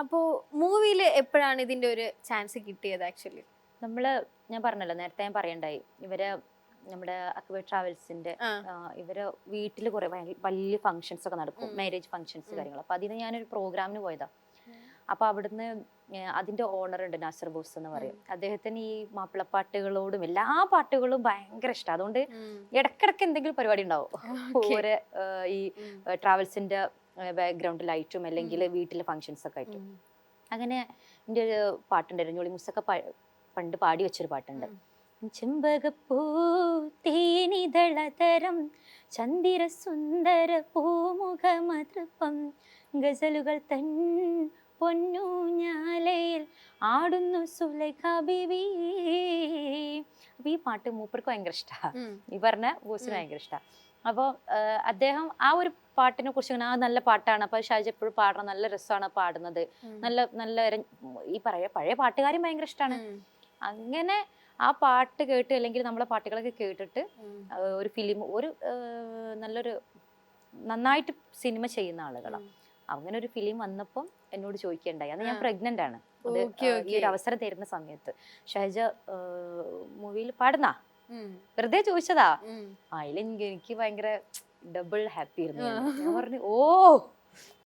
അപ്പോ മൂവിയിൽ എപ്പോഴാണ് ഇതിന്റെ ഒരു ചാൻസ് കിട്ടിയത് ആക്ച്വലി നമ്മൾ ഞാൻ പറഞ്ഞല്ലോ നേരത്തെ ഞാൻ പറയണ്ടായി. ഇവർ നമ്മുടെ അക്ബർ ട്രാവൽസിന്റെ ഇവർ വീട്ടിൽ കുറെ വലിയ ഫങ്ഷൻസ് ഒക്കെ നടക്കും. മാരേജ് ഫങ്ഷൻസ് കാര്യങ്ങൾ അപ്പൊ അതിന് ഞാനൊരു പ്രോഗ്രാമിന് പോയതാ. അപ്പൊ അവിടുന്ന് അതിന്റെ ഓണർ ഉണ്ട് നാസർ ബോസ് എന്ന് പറയും. അദ്ദേഹത്തിന് ഈ മാപ്പിളപ്പാട്ടുകളോടും എല്ലാ പാട്ടുകളും ഭയങ്കര ഇഷ്ടമാണ് അതുകൊണ്ട് ഇടക്കിടക്ക് എന്തെങ്കിലും പരിപാടി ഉണ്ടാവും. ഓരോ ഈ ട്രാവൽസിന്റെ ബാക്ക്ഗ്രൗണ്ട് ലൈറ്റും അല്ലെങ്കിൽ വീട്ടിലെ ഫങ്ഷൻസ് ഒക്കെ ആയിട്ട്. അങ്ങനെ എന്റെ ഒരു പാട്ടുണ്ടായിരുന്നു ഞൊളി മുസ്സൊക്കെ പണ്ട് പാടി വെച്ചൊരു പാട്ടുണ്ട്. ചെമ്പകപ്പൂ തേനിതളതരം ചന്ദിര സുന്ദര പൂമുഖമതൃപ്പം ഗസലുകൾ തൻ പൊന്നൂഞ്ഞാലയിൽ ആടുന്നു സുലൈഖ ബിബി അപ്പൊ ഈ പാട്ട് മൂപ്പർക്ക് ഭയങ്കര ഇഷ്ടമാണ് ഈ പറഞ്ഞ ബോസിന്. ഭയങ്കര ഇഷ്ടമാണ് അപ്പോൾ അദ്ദേഹം ആ ഒരു പാട്ടിനെ കുറിച്ച് ഇങ്ങനെ, ആ നല്ല പാട്ടാണ്. അപ്പോൾ ഷാജി എപ്പോഴും പാടണം നല്ല രസമാണ് പാടുന്നത്. നല്ല നല്ല ഈ പഴയ പഴയ പാട്ടുകാരും ഭയങ്കര ഇഷ്ടമാണ് അങ്ങനെ ആ പാട്ട് കേട്ട് അല്ലെങ്കിൽ നമ്മളെ പാട്ടുകളൊക്കെ കേട്ടിട്ട് ഒരു ഫിലിം ഒരു നല്ലൊരു നന്നായിട്ട് സിനിമ ചെയ്യുന്ന ആളുകളാണ് അങ്ങനെ ഒരു ഫിലിം വന്നപ്പം എന്നോട് ചോദിക്കണ്ടായി അന്ന് ഞാൻ. പ്രഗ്നന്റ് ആണ്. ഈ ഒരു അവസരം തരുന്ന സമയത്ത്. ഷഹജ മൂവിയിൽ പാടുന്നാ? വെറുതെ ചോദിച്ചതാ. അതിൽ എനിക്ക് ഭയങ്കര ഡബിൾ ഹാപ്പി ആയിരുന്നു. ഞാൻ പറഞ്ഞു ഓ